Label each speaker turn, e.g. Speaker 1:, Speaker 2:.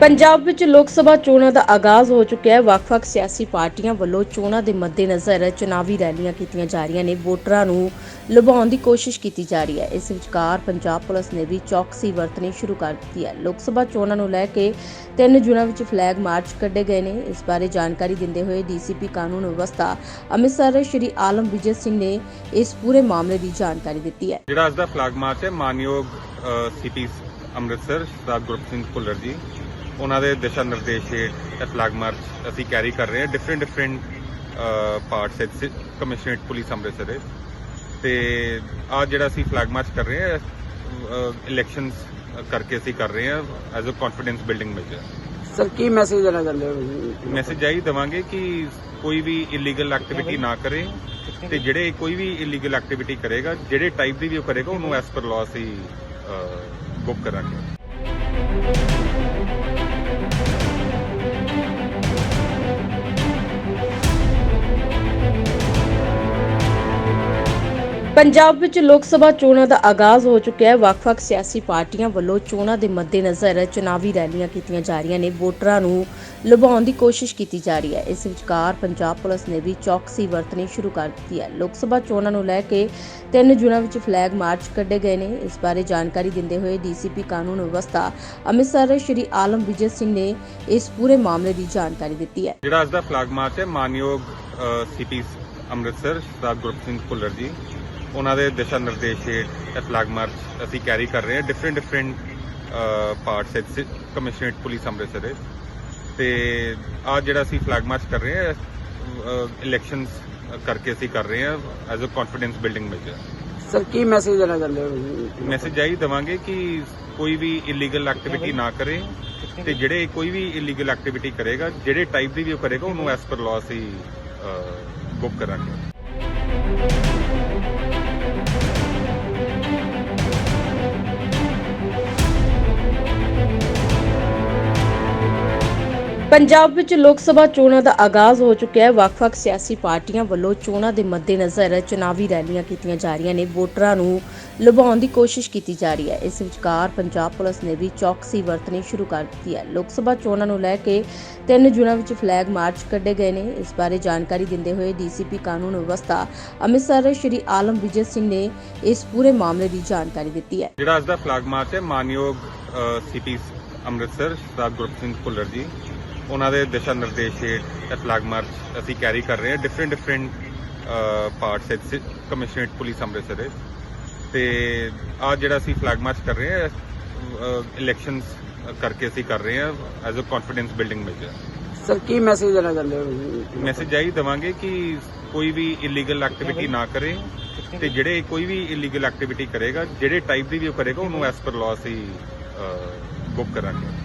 Speaker 1: ਪੰਜਾਬ ਵਿੱਚ ਲੋਕ ਸਭਾ ਚੋਣਾਂ ਦਾ ਆਗਾਜ਼ ਹੋ ਚੁੱਕਿਆ ਹੈ। ਵੱਖ-ਵੱਖ ਸਿਆਸੀ ਪਾਰਟੀਆਂ ਵੱਲੋਂ ਚੋਣਾਂ ਦੇ ਮੱਦੇਨਜ਼ਰ ਚੁਣਾਵੀ ਰੈਲੀਆਂ ਕੀਤੀਆਂ ਜਾ ਰਹੀਆਂ ਨੇ। ਵੋਟਰਾਂ ਨੂੰ ਲੁਭਾਉਣ ਦੀ ਕੋਸ਼ਿਸ਼ ਕੀਤੀ ਜਾ ਰਹੀ ਹੈ। ਇਸ ਵਿਚਕਾਰ ਪੰਜਾਬ ਪੁਲਿਸ ਨੇ ਵੀ ਚੌਕਸੀ ਵਰਤਣੀ ਸ਼ੁਰੂ ਕਰ ਦਿੱਤੀ ਹੈ। ਲੋਕ ਸਭਾ ਚੋਣਾਂ ਨੂੰ ਲੈ ਕੇ ਤਿੰਨ ਜੂਨਾਂ ਵਿੱਚ ਫਲੈਗ ਮਾਰਚ ਕੱਢੇ ਗਏ ਨੇ। ਇਸ ਬਾਰੇ ਜਾਣਕਾਰੀ ਦਿੰਦੇ ਹੋਏ ਡੀਸੀਪੀ ਕਾਨੂੰਨ ਵਿਵਸਥਾ ਅੰਮ੍ਰਿਤਸਰ ਸ਼੍ਰੀ ਆਲਮ ਵਿਜੇ ਸਿੰਘ ਨੇ ਇਸ ਪੂਰੇ ਮਾਮਲੇ ਦੀ ਜਾਣਕਾਰੀ ਦਿੱਤੀ ਹੈ।
Speaker 2: ਜਿਹੜਾ ਅੱਜ ਦਾ ਫਲੈਗ ਮਾਰਚ ਹੈ, ਮਾਨਯੋਗ ਸਿਟੀ ਅੰਮ੍ਰਿਤਸਰ ਸਰਦਾਰ ਗੁਰਪ੍ਰੀਤ ਸਿੰਘ ਭੁੱਲਰ ਜੀ। ਉਹਨਾਂ ਦੇ ਦਿਸ਼ਾ ਨਿਰਦੇਸ਼ ਹੇਠ ਇਹ ਫਲੈਗ ਮਾਰਚ ਅਸੀਂ ਕੈਰੀ ਕਰ ਰਹੇ ਹਾਂ। ਡਿਫਰੈਂਟ ਡਿਫਰੈਂਟ ਪਾਰਟਸ ਵਿੱਚ ਕਮਿਸ਼ਨਰੇਟ ਪੁਲਿਸ ਅੰਮ੍ਰਿਤਸਰ ਦੇ। ਤੇ ਆ ਜਿਹੜਾ ਅਸੀਂ ਫਲੈਗ ਮਾਰਚ ਕਰ ਰਹੇ ਹਾਂ ਇਲੈਕਸ਼ਨਸ ਕਰਕੇ ਅਸੀਂ ਕਰ ਰਹੇ ਹਾਂ as a confidence building measure
Speaker 3: sir Ki message ਦੇਣਾ ਚਾਹੁੰਦੇ ਹੋ?
Speaker 2: ਮੈਸੇਜ ਆਈ ਦਵਾਂਗੇ ਕਿ ਕੋਈ ਵੀ ਇਲੀਗਲ ਐਕਟੀਵਿਟੀ ਨਾ ਕਰੇ ਤੇ ਜਿਹੜੇ ਕੋਈ ਵੀ ਇਲੀਗਲ ਐਕਟੀਵਿਟੀ ਕਰੇਗਾ ਜਿਹੜੇ ਟਾਈਪ ਦੀ ਵੀ ਉਹ ਕਰੇਗਾ ਉਹਨੂੰ ਐਸ ਪਰ ਲਾਅ ਅਸੀਂ ਬੁੱਕ ਕਰਾਂਗੇ।
Speaker 1: ਪੰਜਾਬ ਵਿੱਚ ਲੋਕ ਸਭਾ ਚੋਣਾਂ ਦਾ ਆਗਾਜ਼ ਹੋ ਚੁੱਕਿਆ ਹੈ। ਵੱਖ-ਵੱਖ ਸਿਆਸੀ ਪਾਰਟੀਆਂ ਵੱਲੋਂ ਚੋਣਾਂ ਦੇ ਮੱਦੇਨਜ਼ਰ ਚੁਣਾਵੀ ਰੈਲੀਆਂ ਕੀਤੀਆਂ ਜਾ ਰਹੀਆਂ ਨੇ। ਵੋਟਰਾਂ ਨੂੰ ਲੁਭਾਉਣ ਦੀ ਕੋਸ਼ਿਸ਼ ਕੀਤੀ ਜਾ ਰਹੀ ਹੈ। ਇਸ ਵਿਚਕਾਰ ਪੰਜਾਬ ਪੁਲਿਸ ਨੇ ਵੀ ਚੌਕਸੀ ਵਰਤਣੀ ਸ਼ੁਰੂ ਕਰ ਦਿੱਤੀ ਹੈ। ਲੋਕ ਸਭਾ ਚੋਣਾਂ ਨੂੰ ਲੈ ਕੇ ਤਿੰਨ ਜੂਨਾਂ ਵਿੱਚ ਫਲੈਗ ਮਾਰਚ ਕੱਢੇ ਗਏ ਨੇ। ਇਸ ਬਾਰੇ ਜਾਣਕਾਰੀ ਦਿੰਦੇ ਹੋਏ ਡੀਸੀਪੀ ਕਾਨੂੰਨ ਵਿਵਸਥਾ ਅੰਮ੍ਰਿਤਸਰ ਸ਼੍ਰੀ ਆਲਮ ਵਿਜੇ ਸਿੰਘ ਨੇ ਇਸ ਪੂਰੇ ਮਾਮਲੇ ਦੀ ਜਾਣਕਾਰੀ ਦਿੱਤੀ ਹੈ।
Speaker 2: ਜਿਹੜਾ ਅੱਜ ਦਾ ਫਲੈਗ ਮਾਰਚ ਹੈ, ਮਾਨਯੋਗ ਸਿਟੀ ਅੰਮ੍ਰਿਤਸਰ ਸਰਦਾਰ ਗੁਰਪ੍ਰੀਤ ਸਿੰਘ ਭੁੱਲਰ ਜੀ। ਉਹਨਾਂ ਦੇ ਦਿਸ਼ਾ ਨਿਰਦੇਸ਼ ਹੇਠ ਇਹ ਫਲੈਗ ਮਾਰਚ ਅਸੀਂ ਕੈਰੀ ਕਰ ਰਹੇ ਹਾਂ। ਡਿਫਰੈਂਟ ਡਿਫਰੈਂਟ ਪਾਰਟਸ ਵਿੱਚ ਕਮਿਸ਼ਨਰੇਟ ਪੁਲਿਸ ਅੰਮ੍ਰਿਤਸਰ ਦੇ। ਤੇ ਆ ਜਿਹੜਾ ਅਸੀਂ ਫਲੈਗ ਮਾਰਚ ਕਰ ਰਹੇ ਹਾਂ ਇਲੈਕਸ਼ਨਸ ਕਰਕੇ ਅਸੀਂ ਕਰ ਰਹੇ ਹਾਂ as a confidence building measure
Speaker 3: sir Ki message ਦੇਣਾ ਚਾਹੁੰਦੇ ਹੋ?
Speaker 2: ਮੈਸੇਜ ਆਈ ਦਵਾਂਗੇ ਕਿ ਕੋਈ ਵੀ ਇਲੀਗਲ ਐਕਟੀਵਿਟੀ ਨਾ ਕਰੇ ਤੇ ਜਿਹੜੇ ਕੋਈ ਵੀ ਇਲੀਗਲ ਐਕਟੀਵਿਟੀ ਕਰੇਗਾ ਜਿਹੜੇ ਟਾਈਪ ਦੀ ਵੀ ਉਹ ਕਰੇਗਾ ਉਹਨੂੰ ਐਸ ਪਰ ਲਾਅ ਅਸੀਂ ਬੁੱਕ ਕਰਾਂਗੇ।
Speaker 1: ਪੰਜਾਬ ਵਿੱਚ ਲੋਕ ਸਭਾ ਚੋਣਾਂ ਦਾ ਆਗਾਜ਼ ਹੋ ਚੁੱਕਿਆ ਹੈ। ਵੱਖ-ਵੱਖ ਸਿਆਸੀ ਪਾਰਟੀਆਂ ਵੱਲੋਂ ਚੋਣਾਂ ਦੇ ਮੱਦੇਨਜ਼ਰ ਚੁਣਾਵੀ ਰੈਲੀਆਂ ਕੀਤੀਆਂ ਜਾ ਰਹੀਆਂ ਨੇ। ਵੋਟਰਾਂ ਨੂੰ ਲੁਭਾਉਣ ਦੀ ਕੋਸ਼ਿਸ਼ ਕੀਤੀ ਜਾ ਰਹੀ ਹੈ। ਇਸ ਵਿਚਕਾਰ ਪੰਜਾਬ ਪੁਲਿਸ ਨੇ ਵੀ ਚੌਕਸੀ ਵਰਤਣੀ ਸ਼ੁਰੂ ਕਰ ਦਿੱਤੀ ਹੈ। ਲੋਕ ਸਭਾ ਚੋਣਾਂ ਨੂੰ ਲੈ ਕੇ ਤਿੰਨ ਜੂਨਾਂ ਵਿੱਚ ਫਲੈਗ ਮਾਰਚ ਕੱਢੇ ਗਏ ਨੇ। ਇਸ ਬਾਰੇ ਜਾਣਕਾਰੀ ਦਿੰਦੇ ਹੋਏ ਡੀਸੀਪੀ ਕਾਨੂੰਨ ਵਿਵਸਥਾ ਅੰਮ੍ਰਿਤਸਰ ਸ਼੍ਰੀ ਆਲਮ ਵਿਜੇ ਸਿੰਘ ਨੇ ਇਸ ਪੂਰੇ ਮਾਮਲੇ ਦੀ ਜਾਣਕਾਰੀ ਦਿੱਤੀ ਹੈ।
Speaker 2: ਜਿਹੜਾ ਅੱਜ ਦਾ ਫਲੈਗ ਮਾਰਚ ਹੈ, ਮਾਨਯੋਗ ਸਿਟੀ ਅੰਮ੍ਰਿਤਸਰ ਸਰਦਾਰ ਗੁਰਪ੍ਰੀਤ ਸਿੰਘ ਭੁੱਲਰ ਜੀ। ਉਹਨਾਂ ਦੇ ਦਿਸ਼ਾ ਨਿਰਦੇਸ਼ ਹੇਠ ਇਹ ਫਲੈਗ ਮਾਰਚ ਅਸੀਂ ਕੈਰੀ ਕਰ ਰਹੇ ਹਾਂ। ਡਿਫਰੈਂਟ ਡਿਫਰੈਂਟ ਪਾਰਟਸ ਵਿੱਚ ਕਮਿਸ਼ਨਰੇਟ ਪੁਲਿਸ ਅੰਮ੍ਰਿਤਸਰ ਦੇ ਤੇ ਆ ਜਿਹੜਾ ਅਸੀਂ ਫਲੈਗ ਮਾਰਚ ਕਰ ਰਹੇ ਹਾਂ ਇਲੈਕਸ਼ਨਸ ਕਰਕੇ ਅਸੀਂ ਕਰ ਰਹੇ ਹਾਂ as a confidence building measure
Speaker 3: sir Ki message ਦੇਣਾ ਚਾਹੁੰਦੇ ਹੋ?
Speaker 2: ਮੈਸੇਜ ਆਈ ਦਵਾਂਗੇ ਕਿ ਕੋਈ ਵੀ ਇਲੀਗਲ ਐਕਟੀਵਿਟੀ ਨਾ ਕਰੇ ਤੇ ਜਿਹੜੇ ਕੋਈ ਵੀ ਇਲੀਗਲ ਐਕਟੀਵਿਟੀ ਕਰੇਗਾ ਜਿਹੜੇ ਟਾਈਪ ਦੀ ਵੀ ਉਹ ਕਰੇਗਾ ਉਹਨੂੰ ਐਸ ਪਰ ਲਾਅ ਅਸੀਂ ਬੁੱਕ ਕਰਾਂਗੇ।